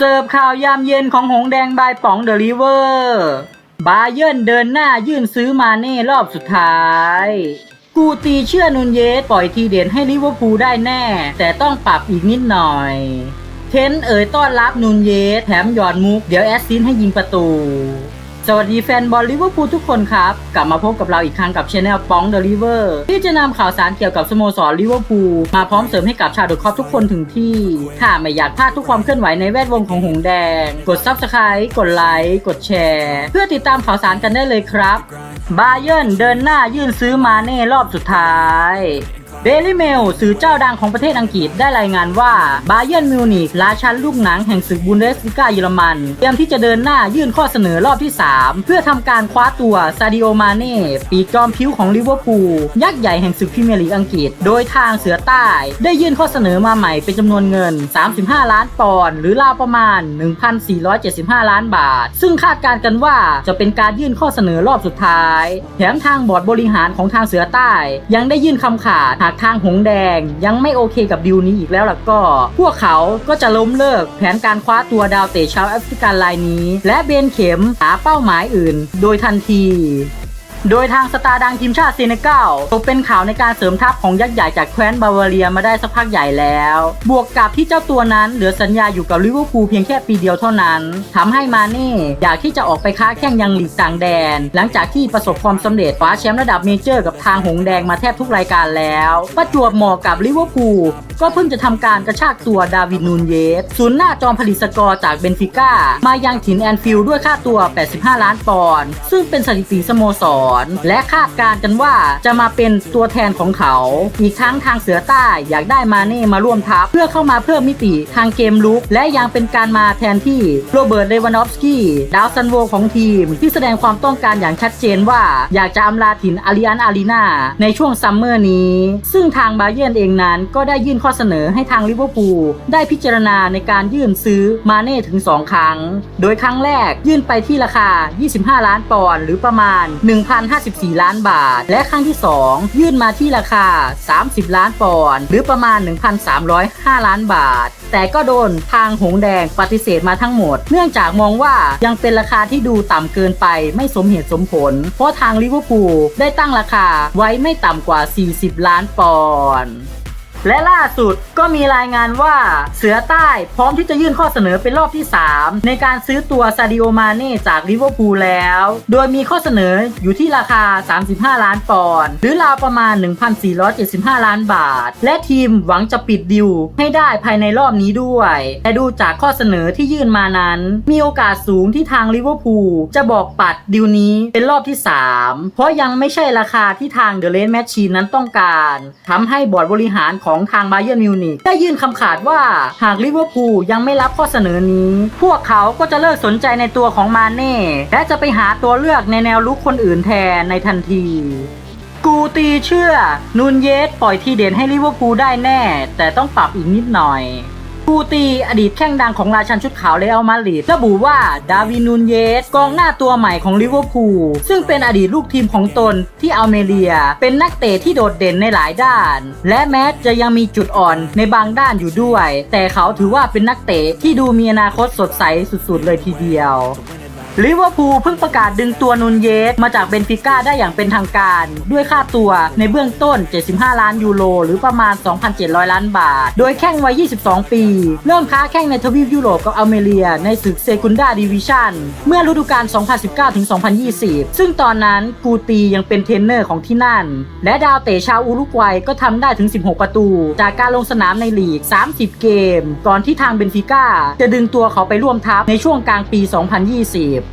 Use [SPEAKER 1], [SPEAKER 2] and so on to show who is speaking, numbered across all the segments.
[SPEAKER 1] เสิร์ฟข่าวยามเย็นของหงแดงบายป๋องเดลิเวอร์บาเยิร์นเดินหน้ายื่นซื้อมาเน่รอบสุดท้ายกูตีเชื่อนุนเยสปล่อยทีเด่นให้ลิเวอร์พูลได้แน่ แต่ต้องปรับอีกนิดหน่อย เทนเอ๋ยต้อนรับนุนเยสแถมหยอดมุก เดี๋ยวแอสซินให้ยิงประตู สวัสดีแฟนบอลลิเวอร์พูลทุกคนครับ กลับมาพบกับเราอีกครั้งกับช anel ป้องเดอะลิเวอร์ที่จะนำข่าวสารเกี่ยวกับสโมสรลิเวอร์พูลมาพร้อมเสริมให้กับชาวเดอะคอปทุกคนถึงที่ ถ้าไม่อยากพลาดทุกความเคลื่อนไหวในแวดวงของหงแดง กด Subscribe กดไลค์กดแชร์ เพื่อติดตามข่าวสารกันได้เลยครับบาเยิร์นเดินหน้ายื่นซื้อมาเน่รอบสุดท้ายเดลิเมลสื่อเจ้าดังของประเทศอังกฤษได้รายงานว่าบาเยนมิวนิกราชันลูกหนังแห่งศึกบุนเดสลิก้าเยอรมันเตรียมที่จะเดินหน้ายื่นข้อเสนอรอบที่ 3 เพื่อทำการคว้าตัวซาดิโอมาเน่ปีกจอมพิ้วของลิเวอร์พูลยักษ์ใหญ่แห่งศึกพรีเมียร์ลีกอังกฤษ โดยทางเสือใต้ได้ยื่นข้อเสนอมาใหม่เป็นจำนวนเงิน 35 ล้านปอนด์หรือราวประมาณ 1,475 ล้านบาท ซึ่งคาดการณ์กันว่าจะเป็นการยื่นข้อเสนอรอบสุดท้าย แถมทางบอร์ดบริหารของทางเสือใต้ ยังได้ยื่นคำขาดหากทางหงแดงยังไม่โอเคกับดีลนี้อีกแล้วล่ะก็ พวกเขาก็จะล้มเลิกแผนการคว้าตัวดาวเตะชาวแอฟริกันรายนี้ และเบนเข็มหาเป้าหมายอื่น โดยทันที โดยทางสตาร์ดังทีมชาติเซเนกัลตกเป็นข่าวในการเสริมทัพของยักษ์ใหญ่จากแคว้นบาวาเรียมาได้สักพักใหญ่แล้ว บวกกับที่เจ้าตัวนั้นเหลือสัญญาอยู่กับลิเวอร์พูลเพียงแค่ปีเดียวเท่านั้นทำให้มาเน่อยากที่จะออกไปค้าแข่งยังหลีกต่างแดน หลังจากที่ประสบความสำเร็จคว้าแชมป์ระดับเมเจอร์กับทางหงแดงมาแทบทุกรายการแล้ว ประจวบเหมาะกับลิเวอร์พูลก็เพิ่งจะทำการกระชากตัวดาวิดนูนเยสศูนย์หน้าจอมผลิตสกอร์จากเบนฟิก้ามายังถิ่นแอนฟิลด์ด้วยค่าตัว 85 ล้านปอนด์ซึ่งเป็นสถิติสโมสรและคาดการณ์กันว่าจะมาเป็นตัวแทนของเขา อีกทั้งทางเสือใต้อยากได้มาเน่มาร่วมทัพ เพื่อเข้ามาเพิ่มมิติทางเกมลุก และยังเป็นการมาแทนที่โรเบิร์ตเลวานอฟสกี้ดาวซันโวของทีม ที่แสดงความต้องการอย่างชัดเจนว่าอยากจะอำลาถิ่นอาริอันอารีนาในช่วงซัมเมอร์นี้ ซึ่งทางบาเยิร์นเองนั้นก็ได้ยื่นข้อเสนอให้ทางลิเวอร์พูลได้พิจารณาในการยื่นซื้อมาเน่ถึง 2 ครั้ง โดยครั้งแรกยื่นไปที่ราคา 25 ล้านปอนด์หรือประมาณ1,000 1,054 ล้านบาท และครั้งที่ 2 ยื่นมาที่ราคา 30 ล้านปอนด์หรือประมาณ 1,305 ล้านบาท แต่ก็โดนทางหงแดงปฏิเสธมาทั้งหมด เนื่องจากมองว่ายังเป็นราคาที่ดูต่ำเกินไปไม่สมเหตุสมผล เพราะทางลิเวอร์พูลได้ตั้งราคาไว้ไม่ต่ำกว่า 40 ล้านปอนด์ และล่าสุดก็มีรายงานว่าเสือใต้พร้อมที่จะยื่นข้อเสนอเป็นรอบที่ 3 ในการซื้อตัวซาดิโอมาเน่จากลิเวอร์พูลแล้ว โดยมีข้อเสนออยู่ที่ราคา 35 ล้านปอนด์หรือราวประมาณ 1,475 ล้านบาท และทีมหวังจะปิดดิวให้ได้ภายในรอบนี้ด้วย แต่ดูจากข้อเสนอที่ยื่นมานั้น มีโอกาสสูงที่ทางลิเวอร์พูลจะบอกปัดดิวนี้เป็นรอบที่ 3 เพราะยังไม่ใช่ราคาที่ทางเดอะเลนแมชชีนนั้นต้องการทำให้บอร์ดบริหารของของทางบาเยอร์มิวนิกได้ยื่นคำขาดว่าหากลิเวอร์พูลยังไม่รับข้อเสนอนี้ พวกเขาก็จะเลิกสนใจในตัวของมาเน่และจะไปหาตัวเลือกในแนวลุกคนอื่นแทนในทันทีกูตีเชื่อนูนเยสปล่อยทีเด่นให้ลิเวอร์พูลได้แน่ แต่ต้องปรับอีกนิดหน่อย กูตีอดีตแข้งดังของราชันชุดขาวเรอัลมาดริดระบุว่าดาวินนูนเยสกองหน้าตัวใหม่ของลิเวอร์พูลซึ่งเป็นอดีตลูกทีมของตนที่อัลเมเรีย เป็นนักเตะที่โดดเด่นในหลายด้าน และแม้จะยังมีจุดอ่อนในบางด้านอยู่ด้วย แต่เขาถือว่าเป็นนักเตะที่ดูมีอนาคตสดใสสุดๆเลยทีเดียว ลิเวอร์พูลเพิ่งประกาศดึงตัวนุนเยสมาจากเบนฟิก้าได้อย่างเป็นทางการ ด้วยค่าตัวในเบื้องต้น 75 ล้านยูโรหรือประมาณ 2,700 ล้านบาท โดยแข่งวัย 22 ปี เริ่มค้าแข่งในทวีปยุโรปกับอเมเรีย ในศึกเซกุนดาดิวิชั่นเมื่อฤดูกาล 2019-2020 ซึ่งตอนนั้นกูตียังเป็นเทรนเนอร์ของที่นั่น และดาวเตะชาวอุรุกวัยก็ทำได้ถึง 16 ประตู จากการลงสนามในลีก 30 เกม ก่อนที่ทางเบนฟิก้าจะดึงตัวเขาไปร่วมทัพในช่วงกลางปี 2020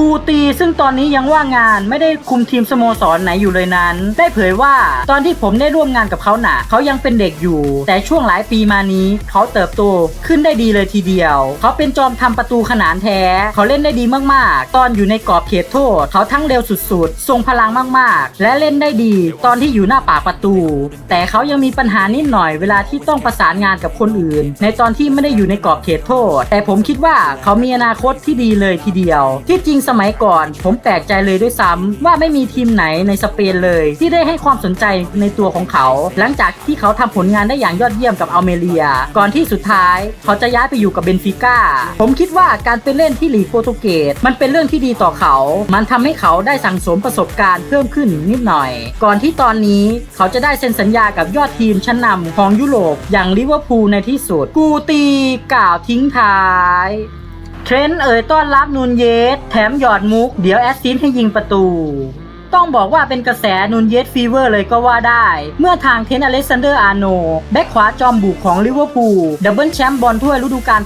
[SPEAKER 1] กูตีซึ่งตอนนี้ยังว่างงานไม่ได้คุมทีมสโมสรไหนอยู่เลยนั้น ได้เผยว่าตอนที่ผมได้ร่วมงานกับเขาหนะเขายังเป็นเด็กอยู่ แต่ช่วงหลายปีมานี้เขาเติบโตขึ้นได้ดีเลยทีเดียว เขาเป็นจอมทำประตูขนานแท้ เขาเล่นได้ดีมากๆ ตอนอยู่ในกรอบเขตโทษ เขาทั้งเร็วสุดๆ ทรงพลังมากๆ และเล่นได้ดีตอนที่อยู่หน้าปากประตู แต่เขายังมีปัญหานิดหน่อยเวลาที่ต้องประสานงานกับคนอื่น ในตอนที่ไม่ได้อยู่ในกรอบเขตโทษ แต่ผมคิดว่าเขามีอนาคตที่ดีเลยทีเดียว ที่จริงสมัยก่อน ผมแปลกใจเลยด้วยซ้ำว่าไม่มีทีมไหนในสเปนเลย ที่ได้ให้ความสนใจในตัวของเขา หลังจากที่เขาทำผลงานได้อย่างยอดเยี่ยมกับอัลเมเรีย ก่อนที่สุดท้าย เขาจะย้ายไปอยู่กับเบนฟิก้าผมคิดว่าการไปเล่นที่ลีกโปรตุเกสมันเป็นเรื่องที่ดีต่อเขา มันทำให้เขาได้สั่งสมประสบการณ์เพิ่มขึ้นนิดหน่อย ก่อนที่ตอนนี้เขาจะได้เซ็นสัญญากับยอดทีมชั้นนำของยุโรปอย่างลิเวอร์พูลในที่สุด กูตีกล่าวทิ้งท้าย เทรนต์เอ่ยต้อนรับนูนเยส แถมหยอดมุก เดี๋ยวแอสซิสต์ให้ยิงประตู ต้องบอกว่าเป็นกระแสนูนเยสฟีเวอร์เลยก็ว่าได้ เมื่อทางเทนอเล็กซานเดอร์อาร์โนแบ็คขวาจอมบุกของลิเวอร์พูลดับเบิลแชมป์บอลถ้วยฤดูกาล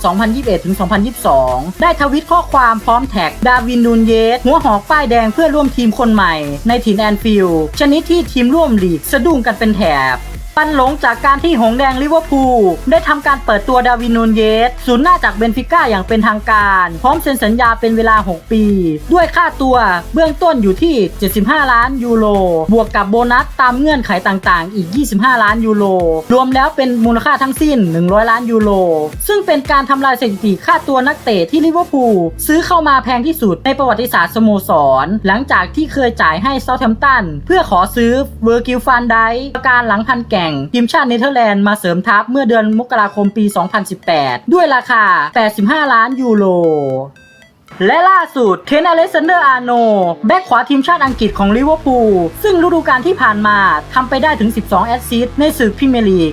[SPEAKER 1] 2021-2022 ได้ทวิตข้อความพร้อมแท็ก ดาวินนูนเยส หัวหอกป้ายแดงเพื่อร่วมทีมคนใหม่ ในถิ่นแอนฟิลด์ชนิดที่ทีมร่วมลีกสะดุ้งกันเป็นแถบ ปันหลงจากการที่หงแดงลิเวอร์พูลได้ทำการเปิดตัวดาวินนูนเยสศูนย์หน้าจากเบนฟิก้าอย่างเป็นทางการ พร้อมเซ็นสัญญาเป็นเวลา 6 ปี ด้วยค่าตัวเบื้องต้นอยู่ที่ 75 ล้านยูโรบวกกับโบนัสตามเงื่อนไขต่างๆ อีก 25 ล้านยูโรรวมแล้วเป็นมูลค่าทั้งสิ้น 100 ล้านยูโรซึ่งเป็นการทำลายสถิติค่าตัวนักเตะที่ลิเวอร์พูลซื้อเข้ามาแพงที่สุดในประวัติศาสตร์สโมสร หลังจากที่เคยจ่ายให้เซาท์แฮมป์ตันเพื่อขอซื้อเวอร์กิลฟันไดการหลังพันแก่งทีมชาติเนเธอร์แลนด์มาเสริมทัพเมื่อเดือนมกราคมปี 2018 ด้วยราคา 85 ล้านยูโร และล่าสุดเทนอเลสซนเดอร์อาโนแบ็กขวาทีมชาติอังกฤษของลิเวอร์พูลซึ่งฤดูกาลที่ผ่านมาทำไปได้ถึง 12 แอสซิสต์ในศึกพรีเมียร์ลีก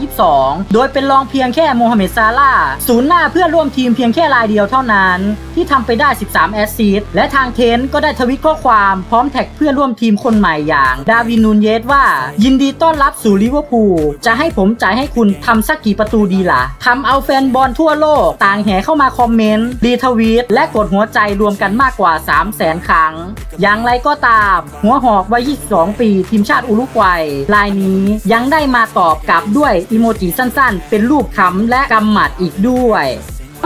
[SPEAKER 1] 2021-2022 โดยเป็นรองเพียงแค่โมฮัมเหม็ดซาลาห์ศูนย์หน้าเพื่อร่วมทีมเพียงแค่รายเดียวเท่านั้น ที่ทำไปได้ 13 แอสซิสต์และทางเทนก็ได้ทวิตข้อความพร้อมแท็กเพื่อร่วมทีมคนใหม่อย่าง ดาวินนูนเยสว่า ยินดีต้อนรับสู่ลิเวอร์พูลจะให้ผมจ่ายให้คุณทำสักกี่ประตูดีล่ะทำเอาแฟนบอลทั่วโลกต่างแห่เข้ามาคอมเมนต์รีทวตและกดหัวใจรวมกันมากกว่า 3 0 0แสนครั้ง อย่างไรก็ตาม หัวหอกวัย 22 ปี ทีมชาติอุรุกวัยรายนี้ยังได้มาตอบกลับด้วยอีโมจิสั้นๆ เป็นรูปคำและกำหมัดอีกด้วย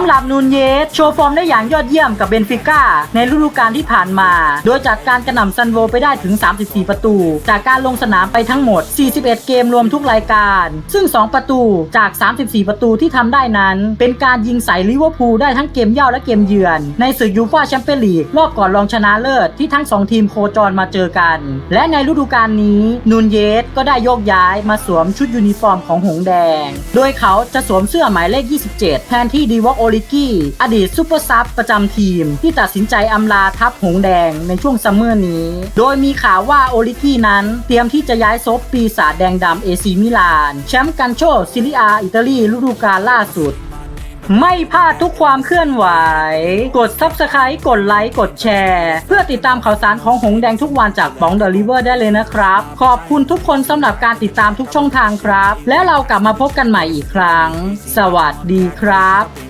[SPEAKER 1] สำหรับนูนเยสโชว์ฟอร์มได้อย่างยอดเยี่ยมกับเบนฟิก้าในฤดูกาลที่ผ่านมา โดยจัดการกระหน่ำซันโวไปได้ถึง 34 ประตู จากการลงสนามไปทั้งหมด 41 เกมรวมทุกรายการ ซึ่ง 2 ประตูจาก 34 ประตูที่ทำได้นั้น เป็นการยิงใส่ลิเวอร์พูลได้ทั้งเกมเย่าและเกมเยือน ในศึกยูฟ่าแชมเปี้ยนลีกรอบก่อนรองชนะเลิศที่ทั้ง 2 ทีมโคจรมาเจอกัน และในฤดูกาลนี้นูนเยสก็ได้โยกย้ายมาสวมชุดยูนิฟอร์มของหงแดง โดยเขาจะสวมเสื้อหมายเลข 27 แทนที่ดีวอกโอลิกี้อดีตซูเปอร์ซับประจำทีม ที่ตัดสินใจอำลาทัพหงแดงในช่วงซัมเมอร์นี้ โดยมีข่าวว่าโอลิกี้นั้น เตรียมที่จะย้ายซบปีศาจแดงดำเอซีมิลาน แชมป์กันโชซิลิอาอิตาลีฤดูกาลล่าสุดไม่พลาดทุกความเคลื่อนไหว กด Subscribe กดไลค์ กดแชร์ เพื่อติดตามข่าวสารของหงแดงทุกวันจากป๋องเดลิเวอร์ได้เลยนะครับ ขอบคุณทุกคนสำหรับการติดตามทุกช่องทางครับ และเรากลับมาพบกันใหม่อีกครั้ง สวัสดีครับ